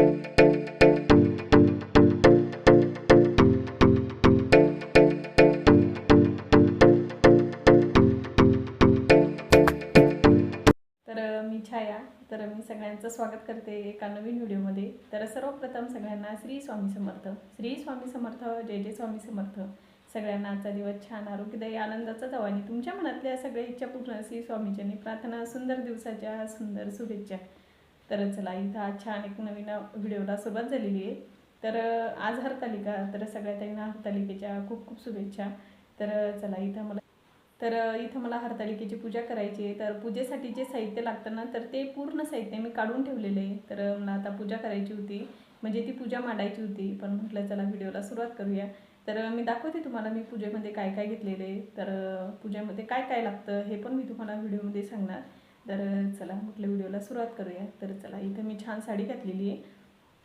तर मी छाया. तर मी सगळ्यांचं स्वागत करते एका नवीन व्हिडिओमध्ये. तर सर्वप्रथम सगळ्यांना श्री स्वामी समर्थ. श्री स्वामी समर्थ जय जय स्वामी समर्थ. सगळ्यांना आजचा दिवस छान आरोग्यदायी आनंदाचा जावा आणि तुमच्या मनातल्या सगळ्या इच्छा पूर्ण श्री स्वामीच्यांनी प्रार्थना सुंदर दिवसाच्या सुंदर शुभेच्छा. तर चला इथं आज छान एक नवीन व्हिडिओला सुरुवात झालेली आहे. तर आज हरतालिका तर सगळ्या त्यांना हरतालिकेच्या खूप खूप शुभेच्छा. तर चला इथं मला तर इथं मला हरतालिकेची पूजा करायची आहे. तर पूजेसाठी जे साहित्य लागतं ना तर ते पूर्ण साहित्य मी काढून ठेवलेले आहे. तर मला आता पूजा करायची होती. म्हणजे ती पूजा मांडायची होती. पण म्हटलं चला व्हिडिओला सुरुवात करूया. तर मी दाखवते तुम्हाला मी पूजेमध्ये काय काय घेतलेलं आहे. तर पूजेमध्ये काय काय लागतं हे पण मी तुम्हाला व्हिडिओमध्ये सांगणार. तर चला म्हटलं व्हिडिओला सुरुवात करूया. तर चला इथं मी छान साडी घातलेली आहे.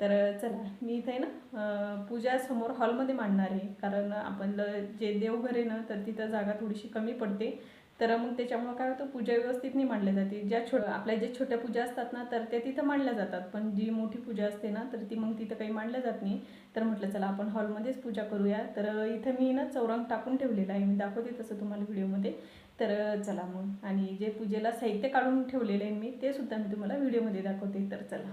तर चला मी इथे ना पूजा समोर हॉलमध्ये मांडणार आहे. कारण आपण जे देवघर आहे ना तर तिथं जागा थोडीशी कमी पडते. तर मग त्याच्यामुळं काय होतं पूजा व्यवस्थित नाही मांडल्या जाते. ज्या छो आपल्या ज्या छोट्या पूजा असतात ना तर त्या तिथं मांडल्या जातात. पण जी मोठी पूजा असते ना तर ती मग तिथं काही मांडल्या जात नाही. तर म्हटलं चला आपण हॉलमध्येच पूजा करूया. तर इथं मी ना चौरंग टाकून ठेवलेला आहे. मी दाखवते तसं तुम्हाला व्हिडिओमध्ये. तर चला मग. आणि जे पूजेला साहित्य काढून ठेवलेलं आहे मी ते सुद्धा मी तुम्हाला व्हिडिओमध्ये दाखवते. तर चला.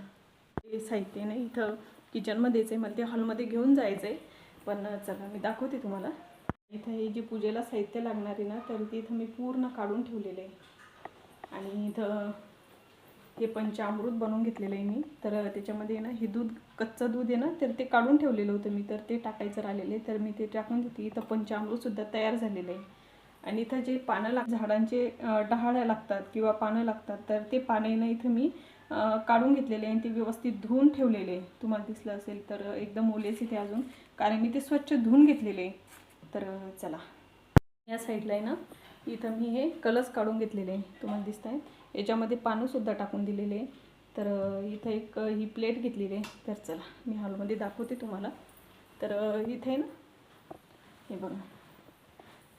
ते साहित्य नाही इथं किचनमध्येच आहे. मला ते हॉलमध्ये घेऊन जायचं आहे पण चला मी दाखवते तुम्हाला. इथं हे जे पूजेला साहित्य लागणार आहे ना तर ते इथं मी पूर्ण काढून ठेवलेलं आहे. आणि इथं हे पंचामृत बनवून घेतलेलं आहे मी. तर त्याच्यामध्ये ना हे दूध कच्चं दूध आहे ना तर ते काढून ठेवलेलं होतं मी. तर ते टाकायचं राहिलेलं आहे. तर मी ते टाकून घेते इथं पंचामृतसुद्धा तयार झालेलं आहे. आणि इथं जे पानं लाग झाडांचे डहाळ्या लागतात किंवा पानं लागतात तर ते पाने इथं मी काढून घेतलेले आणि ते व्यवस्थित धुवून ठेवलेले. तुम्हाला दिसलं असेल तर एकदम ओलेच इथे अजून. कारण मी ते स्वच्छ धुवून घेतलेले. तर चला. या साईडला आहे ना इथं मी हे कलर्स काढून घेतलेले. आहे तुम्हाला दिसत आहे याच्यामध्ये पानंसुद्धा टाकून दिलेले. तर इथं एक ही प्लेट घेतलेली. आहे तर चला मी हॉलमध्ये दाखवते तुम्हाला. तर इथे ना हे बघा.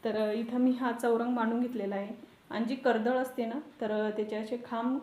तर इथं मी हा चौरंग मांडून घेतलेला आहे. आणि जी कर्दळ असते ना तर अ, त्याचे असे खांब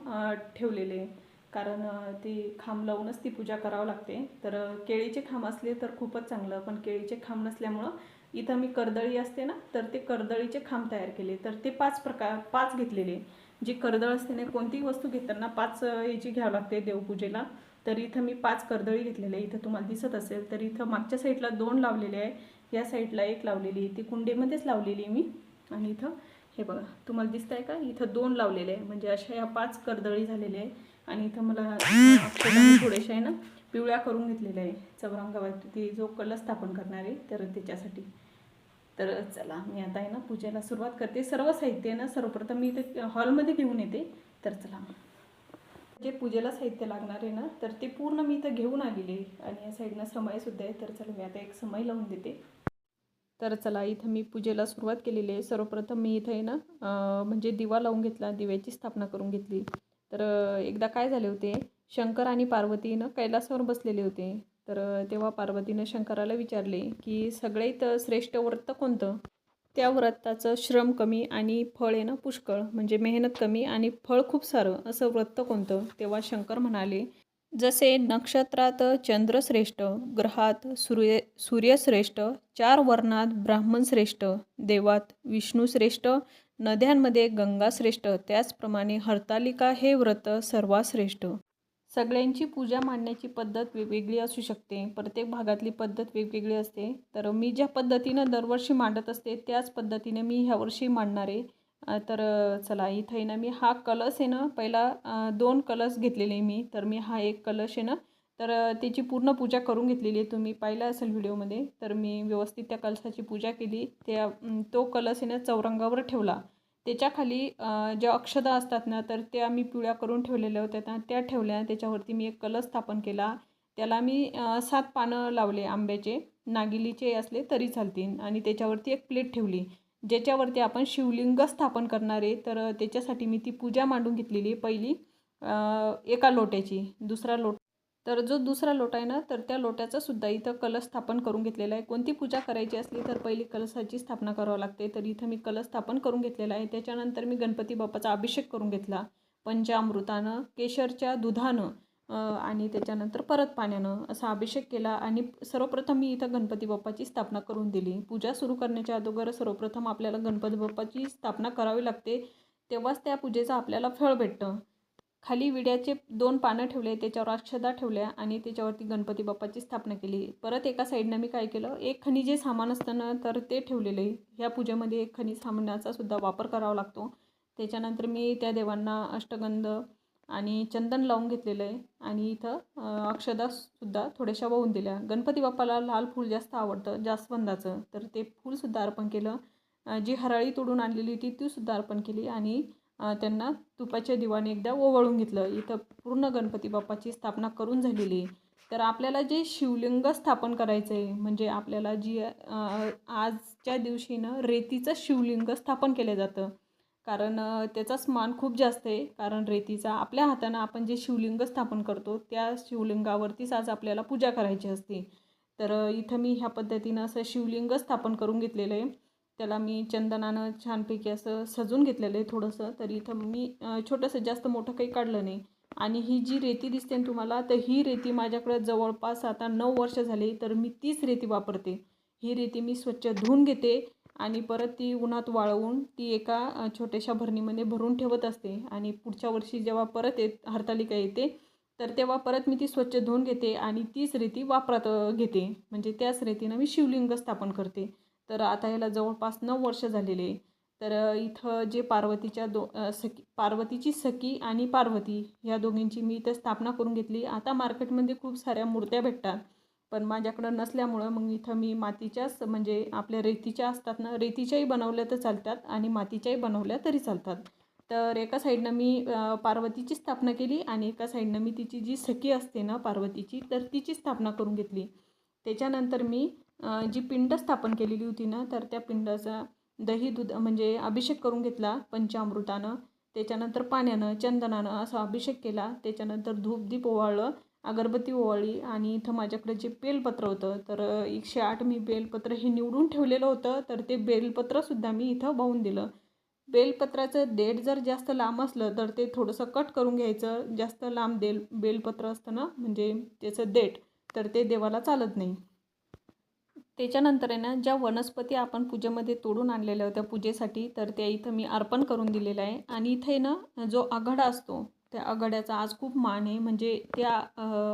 ठेवलेले कारण ती खांब लावूनच ती पूजा करावं लागते. तर केळीचे खांब असले तर खूपच चांगलं. पण केळीचे खांब नसल्यामुळं इथं मी कर्दळी असते ना तर ते कर्दळीचे खांब तयार केले. तर ते पाच प्रकार पाच घेतलेले जी कर्दळ असते ना कोणतीही वस्तू घेताना पाच याची घ्यावं लागते देवपूजेला. तर इथं मी पाच कर्दळी घेतलेले आहे इथं तुम्हाला दिसत असेल तर इथं मागच्या साईडला दोन लावलेले आहे या साईडला एक लावलेली आहे. ती कुंडीमध्येच लावलेली आहे मी. आणि इथं हे बघा तुम्हाला दिसत आहे का? इथं दोन लावलेले आहे. म्हणजे अशा या पाच कर्दळी झालेल्या आहे आणि इथं मला थोडेशा थोडेसे आहे ना पिवळ्या करून घेतलेल्या आहे. चौरंगावरती जो कलश स्थापन करणार आहे तर त्याच्यासाठी. तर चला मी आता आहे ना पूजेला सुरुवात करते. सर्व साहित्य आहे ना सर्वप्रथम मी इथे हॉलमध्ये घेऊन येते. तर चला. जे पूजेला साहित्य लागणार आहे ना तर ते पूर्ण मी इथं घेऊन आलेले आहे. आणि या साईडनं समयसुद्धा आहे. तर चला मी आता एक समय लावून देते. तर चला इथं मी पूजेला सुरुवात केलेली आहे. सर्वप्रथम मी इथं आहे ना म्हणजे दिवा लावून घेतला दिव्याची स्थापना करून घेतली. तर एकदा काय झाले होते शंकर आणि पार्वतीनं कैलासावर बसलेले होते. तर तेव्हा पार्वतीनं शंकराला विचारले की सगळ्यात श्रेष्ठ व्रत कोणतं? त्या व्रताचं श्रम कमी आणि फळ आहे ना पुष्कळ. म्हणजे मेहनत कमी आणि फळ खूप सारं. असं व्रत कोणतं? तेव्हा शंकर म्हणाले जसे नक्षत्रात चंद्रश्रेष्ठ ग्रहात सूर्य सूर्यश्रेष्ठ चार वर्णात ब्राह्मण श्रेष्ठ देवात विष्णू श्रेष्ठ नद्यांमध्ये गंगा श्रेष्ठ त्याचप्रमाणे हरतालिका हे व्रत सर्वात श्रेष्ठ सगळ्यांची पूजा मांडण्याची पद्धत वेगवेगळी असू शकते. प्रत्येक भागातली पद्धत वेगवेगळी असते. तर मी ज्या पद्धतीनं दरवर्षी मांडत असते त्याच पद्धतीने मी ह्यावर्षी मांडणार आहे. तर चला इथं आहे ना मी हा कलश आहे ना पहिला दोन कलश घेतलेले मी. तर मी हा एक कलश आहे ना तर त्याची पूर्ण पूजा करून घेतलेली आहे तुम्ही पाहिलं असेल व्हिडिओमध्ये. तर मी व्यवस्थित त्या कलशाची पूजा केली. त्या तो कलश आहे ना चौरंगावर ठेवला. त्याच्याखाली ज्या अक्षदा असतात ना तर त्या मी पिवळ्या करून ठेवलेल्या होत्या. त्या ठेवल्या. त्याच्यावरती मी एक कलश स्थापन केला. त्याला मी सात पानं लावले आंब्याचे. नागिलीचे असले तरी चालतील. आणि त्याच्यावरती एक प्लेट ठेवली. ज्याच्यावरती आपण शिवलिंग स्थापन करणार आहे तर त्याच्यासाठी मी ती पूजा मांडून घेतलेली आहे पहिली एका लोट्याची दुसरा लोट. तर जो दुसरा लोटा आहे ना तर त्या लोट्याचा सुद्धा इथं कलश स्थापन करून घेतलेला आहे. कोणती पूजा करायची असली तर पहिली कलशाची स्थापना करावं लागते. तर इथं मी कलश स्थापन करून घेतलेला आहे. त्याच्यानंतर मी गणपती बाप्पाचा अभिषेक करून घेतला. पंचामृतानं केशरच्या दुधानं आणि त्याच्यानंतर परत पाण्यानं असा अभिषेक केला आणि सर्वप्रथम मी इथं गणपती बाप्पाची स्थापना करून दिली. पूजा सुरू करण्याच्या अगोदर सर्वप्रथम आपल्याला गणपती बाप्पाची स्थापना करावी लागते. तेव्हाच त्या पूजेचं आपल्याला फळ भेटतं. खाली विड्याचे दोन पानं ठेवले त्याच्यावर अक्षदा ठेवल्या आणि त्याच्यावरती गणपती बाप्पाची स्थापना केली. परत एका साईडनं मी काय केलं एक खनिजे जे सामान असतं ना तर ते ठेवलेलं. आहे ह्या पूजेमध्ये एक खनिज सामानाचा सुद्धा वापर करावा लागतो. त्याच्यानंतर मी त्या देवांना अष्टगंध आणि चंदन लावून घेतलेलं आहे. आणि इथं अक्षदासुद्धा थोड्याशा वाहून दिल्या. गणपती बाप्पाला लाल फूल जास्त आवडतं जास्वंदाचं तर ते फूलसुद्धा अर्पण केलं. जी हराळी तोडून आणलेली होती तीसुद्धा अर्पण केली. आणि त्यांना तुपाच्या दिवाने एकदा ओवाळून घेतलं. इथं पूर्ण गणपती बाप्पाची स्थापना करून झालेली आहे. तर आपल्याला जे शिवलिंग स्थापन करायचं आहे म्हणजे आपल्याला जी आजच्या दिवशीनं रेतीचं शिवलिंग स्थापन केलं जातं. कारण त्याचाच मान खूप जास्त आहे. कारण रेतीचा आपल्या हातानं आपण जे शिवलिंग स्थापन करतो त्या शिवलिंगावरतीच आज आपल्याला पूजा करायची असते. तर इथं मी ह्या पद्धतीनं असं शिवलिंग स्थापन करून घेतलेलं आहे. त्याला मी चंदनानं छानपैकी असं सजून घेतलेलं आहे थोडंसं. तर इथं मी छोटंसं जास्त मोठं काही काढलं नाही. आणि ही जी रेती दिसते ना तुम्हाला तर ही रेती माझ्याकडे जवळपास आता नऊ वर्ष झाली तर मी तीच रेती वापरते. ही रेती मी स्वच्छ धुवून घेते. आणि परत ती उन्हात वाळवून ती एका छोट्याशा भरणीमध्ये भरून ठेवत असते. आणि पुढच्या वर्षी जेव्हा परत येत हरतालिका येते तर तेव्हा परत मी ती स्वच्छ धुवून घेते आणि तीच रेती वापरात घेते. म्हणजे त्याच रेतीनं मी शिवलिंग स्थापन करते. तर आता ह्याला जवळपास नऊ वर्ष झालेले आहे. तर इथं जे पार्वतीच्या दो सखी पार्वतीची सखी आणि पार्वती ह्या दोघींची मी इथं स्थापना करून घेतली. आता मार्केटमध्ये खूप साऱ्या मूर्त्या भेटतात. पण माझ्याकडं नसल्यामुळं मग इथं मी मातीच्याच म्हणजे आपल्या रेतीच्या असतात ना रेतीच्याही बनवल्या तर चालतात आणि मातीच्याही बनवल्या तरी चालतात. तर एका साईडनं मी पार्वतीची स्थापना केली आणि एका साईडनं मी तिची जी सखी असते ना पार्वतीची तर तिची स्थापना करून घेतली. त्याच्यानंतर मी जी पिंड स्थापन केलेली होती ना तर त्या पिंडाचा दही दूध म्हणजे अभिषेक करून घेतला पंचामृतानं. त्याच्यानंतर पाण्यानं चंदनानं असा अभिषेक केला. त्याच्यानंतर धूप दीप ओवाळलं. अगरबत्ती ओवाळी आणि इथं माझ्याकडे जे बेलपत्र होतं तर एकशे आठ मी बेलपत्र हे निवडून ठेवलेलं होतं तर ते बेलपत्रसुद्धा मी इथं वाहून दिलं. बेलपत्राचं देठ जर जास्त लांब असलं तर ते थोडंसं कट करून घ्यायचं. जास्त लांब देल बेलपत्र असतं ना म्हणजे त्याचं देठ तर ते देवाला चालत नाही. त्याच्यानंतर आहे ना ज्या वनस्पती आपण पूजेमध्ये तोडून आणलेल्या होत्या पूजेसाठी तर त्या इथं मी अर्पण करून दिलेलं आहे. आणि इथे ना जो आघाडा असतो त्या आघाड्याचा आज खूप मान आहे. म्हणजे त्या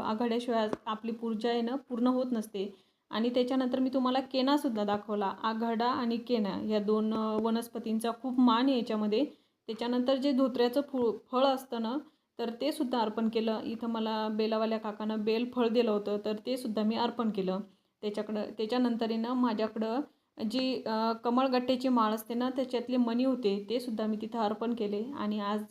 आघाड्याशिवाय आज आपली पूर्जा आहे ना पूर्ण होत नसते. आणि त्याच्यानंतर मी तुम्हाला केनासुद्धा दाखवला. आघाडा आणि केना या दोन वनस्पतींचा खूप मान आहे याच्यामध्ये. त्याच्यानंतर जे धोत्र्याचं फु फळ असतं ना तर ते सुद्धा अर्पण केलं. इथं मला बेलावाल्या काकानं बेल फळ दिलं होतं तर ते सुद्धा मी अर्पण केलं. त्याच्याकडं त्याच्यानंतर आहे ना माझ्याकडं जी कमळगट्ट्याची माळ असते ना त्याच्यातले मणी होते ते सुद्धा मी तिथं अर्पण केले. आणि आज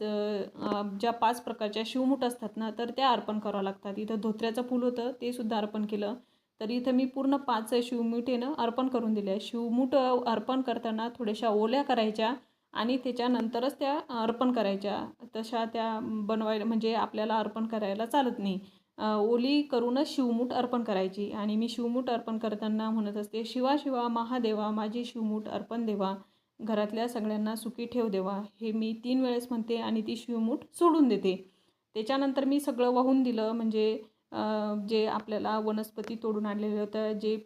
ज्या पाच प्रकारच्या शिवमूठ असतात ना तर त्या अर्पण करावं लागतात. इथं धोत्र्याचं फूल होतं ते सुद्धा अर्पण केलं. तर इथं मी पूर्ण पाच शिवमुठेनं अर्पण करून दिल्या. शिवमूठ अर्पण करताना थोड्याशा ओल्या करायच्या आणि त्याच्यानंतरच त्या अर्पण करायच्या. तशा त्या बनवायला म्हणजे आपल्याला अर्पण करायला चालत नाही. ओली करूनच शिवमूठ अर्पण करायची. आणि मी शिवमूठ अर्पण करताना म्हणत असते शिवा शिवा महादेवा माझी शिवमूठ अर्पण देवा. घरातल्या सगळ्यांना सुखी ठेव देवा. हे मी तीन वेळेस म्हणते आणि ती शिवमूठ सोडून देते. त्याच्यानंतर मी सगळं वाहून दिलं. म्हणजे जे आपल्याला वनस्पती तोडून आणलेलं होतं जे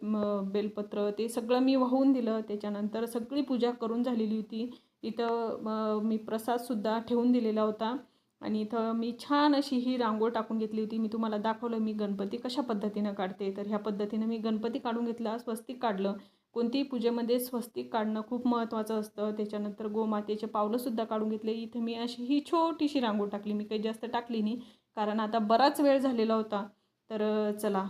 बेलपत्र ते सगळं मी वाहून दिलं. त्याच्यानंतर सगळी पूजा करून झालेली होती. इथं मी प्रसादसुद्धा ठेवून दिलेला होता. आणि इथं मी छान अशी ही रांगोळ टाकून घेतली होती. मी तुम्हाला दाखवलं मी गणपती कशा पद्धतीनं काढते. तर ह्या पद्धतीनं मी गणपती काढून घेतला स्वस्तिक काढलं. कोणतीही पूजेमध्ये स्वस्तिक काढणं खूप महत्त्वाचं असतं. त्याच्यानंतर गोमातेचे पावलंसुद्धा काढून घेतले. इथे मी अशी ही छोटीशी रांगोळ टाकली. मी काही जास्त टाकली नाही कारण आता बराच वेळ झालेला होता. तर चला.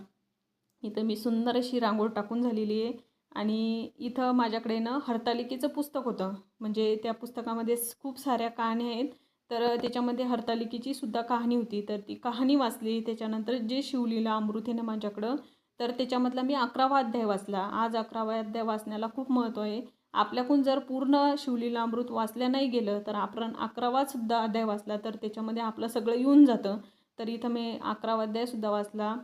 इथं मी सुंदर अशी रांगोळ टाकून झालेली आहे. आणि इथं माझ्याकडे ना हरतालिकेचं पुस्तक होतं. म्हणजे त्या पुस्तकामध्ये खूप साऱ्या कहाण्या आहेत. तर त्याच्यामध्ये हरतालिकेची सुद्धा कहाणी होती. तर ती कहाणी वाचली. त्याच्यानंतर जे शिवलीला अमृत आहे ना माझ्याकडं तर त्याच्यामधला मी अकरावा अध्याय वाचला. आज अकरावा अध्याय वाचण्याला खूप महत्त्व आहे. आपल्याकडून जर पूर्ण शिवलीला अमृत वाचल्या नाही गेलं तर आपण अकरावासुद्धा अध्याय वाचला. तर त्याच्यामध्ये आपलं सगळं येऊन जातं. तर इथं मी अकरावा अध्यायसुद्धा वाचला.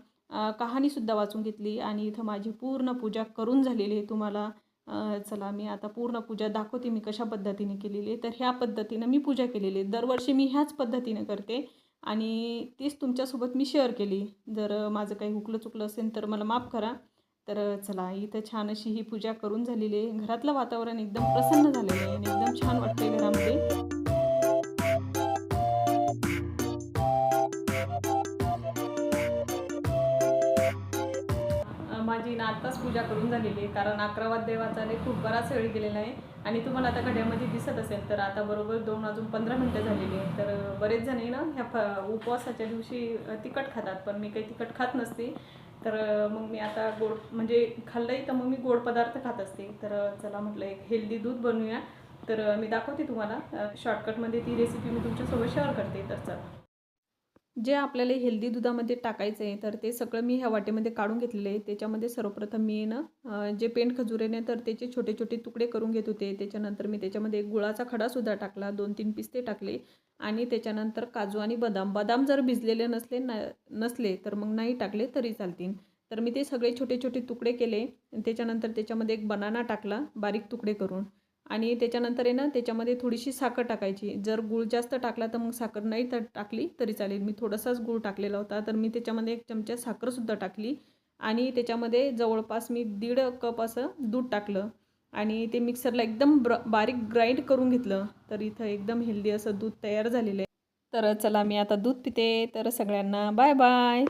कहाणीसुद्धा वाचून घेतली. आणि इथं माझी पूर्ण पूजा करून झालेली आहे. तुम्हाला चला मी आता पूर्ण पूजा दाखवते मी कशा पद्धतीने केलेली आहे. तर ह्या पद्धतीनं मी पूजा केलेली आहे. दरवर्षी मी ह्याच पद्धतीनं करते आणि तीच तुमच्यासोबत मी शेअर केली. जर माझं काही हुकलं चुकलं असेल तर मला माफ करा. तर चला इथं छान अशी ही पूजा करून झालेली आहे. घरातलं वातावरण एकदम प्रसन्न झालेलं आहे आणि एकदम छान वाटतंय घरामध्ये. माझी पूजा करून झालेली आहे. कारण अकरा देवाचा खूप बराच वेळ गेलेला आहे. आणि तुम्हाला आता घड्यामध्ये दिसत असेल तर आता बरोबर दोन वाजून पंधरा मिनटं झालेली आहे तर बरेच जण आहे ना ह्या फ उपवासाच्या दिवशी तिखट खातात पण मी काही तिखट खात नसते. तर मग मी आता गोड म्हणजे खाल्लंही तर मग मी गोड पदार्थ खात असते. तर चला म्हटलं एक हेल्दी दूध बनवूया. तर मी दाखवते तुम्हाला. शॉर्टकटमध्ये ती रेसिपी मी तुमच्यासोबत शेअर करते. तर चला. जे आपल्याला हेल्दी दुधामध्ये टाकायचं आहे तर ते सगळं मी ह्या वाटेमध्ये काढून घेतलेलं आहे. त्याच्यामध्ये सर्वप्रथम मी ना जे पेंट खजुरेने तर त्याचे छोटे छोटे तुकडे करून घेत होते. त्याच्यानंतर मी त्याच्यामध्ये एक गुळाचा खडासुद्धा टाकला दोन तीन पिस्ते टाकले. आणि त्याच्यानंतर काजू आणि बदाम. बदाम जर भिजलेले नसले न नसले तर मग नाही टाकले तरी चालतील. तर मी ते सगळे छोटे छोटे तुकडे केले. त्याच्यानंतर त्याच्यामध्ये एक बनाना टाकला बारीक तुकडे करून. आणि त्याच्यानंतर आहे ना त्याच्यामध्ये थोडीशी साखर टाकायची. जर गूळ जास्त टाकला तर मग साखर नाही तर टाकली तरी चालेल. मी थोडासाच गूळ टाकलेला होता तर मी त्याच्यामध्ये एक चमचा साखरसुद्धा टाकली. आणि त्याच्यामध्ये जवळपास मी दीड कप असं दूध टाकलं. आणि ते मिक्सरला एकदम ब्र बारीक ग्राइंड करून घेतलं. तर इथं एकदम हेल्दी असं दूध तयार झालेलं आहे. तर चला मी आता दूध पिते. तर सगळ्यांना बाय बाय.